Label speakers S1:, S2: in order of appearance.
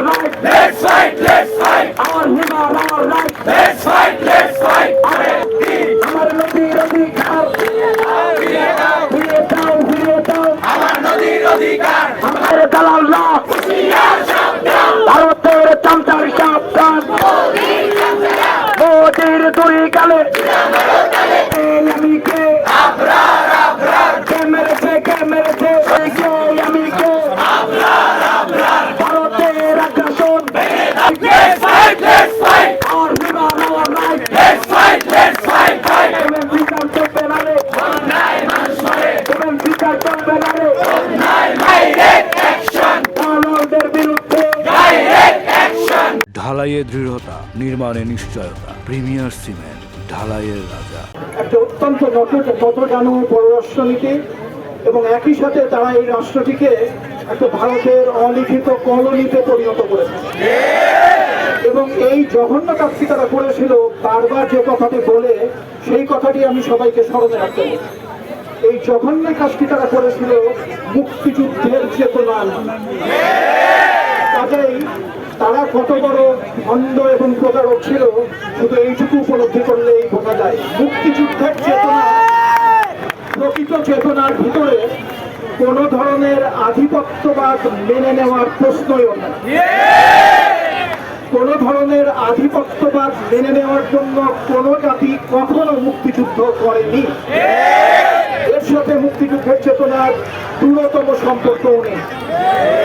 S1: our right. Let's fight, let's fight. Our him, our our right. Let's fight, let's fight. Our team. Our Nodi Odikar. ফিরিয়ে দাও, ফিরিয়ে দাও, ফিরিয়ে দাও। আমার নদীর অধিকার আমার দালাল না। হুঁশিয়ার সাবধান ভারতের চামচার সাবধান। মোদীর চামচারা মোদির দুই গালে। এই আমি কে? আবরার আবরার কে মেরেছে, কে মেরেছে? ওই কে?
S2: ঢালাইয়ের দৃঢ়তা, নির্মাণে নিশ্চয়তা, প্রিমিয়ার সিমেন্ট, ঢালাইয়ের রাজা।
S3: একটা অত্যন্ত নতজানু পররাষ্ট্রনীতি এবং একই সাথে তারা এই রাষ্ট্রটিকে একটা ভারতের অলিখিত কলোনিতে পরিণত করেছে। এবং এই জঘন্য কাজটি তারা করেছিল বারবার যে কথাটি বলে, সেই কথাটি আমি সবাইকে স্মরণে রাখতে এই জঘন্য কাজটি তারা করেছিল মুক্তিযুদ্ধের চেতনা কাজেই তারা কত বড় অন্ধ এবং প্রতারক ছিল, শুধু এইটুকু উপলব্ধি করলেই বোঝা যায়। মুক্তিযুদ্ধের চেতনা, প্রকৃত চেতনার ভিতরে কোন ধরনের আধিপত্যবাদ মেনে নেওয়ার প্রশ্নই কোন ধরনের আধিপত্যবাদ মেনে নেওয়ার জন্য কোন জাতি কখনো মুক্তিযুদ্ধ করেনি। সাথে মুক্তিযুদ্ধের চেতনার দূরতম সম্পর্ক নেই